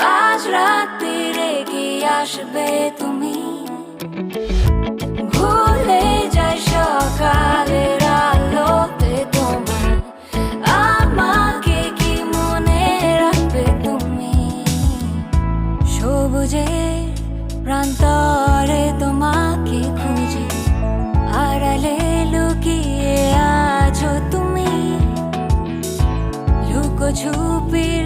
আজ রাত্রিরে কি আসবে তুমি। ভুলে যাই সকালের আলোতে তোমার আমাকে কি মনে রাখবে তুমি? সবুজের প্রান্তরে তোমাকে খুঁজে। আড়ালে লুকিয়ে আছো তুমি। লুকোছুপিরে খেলা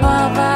爸爸。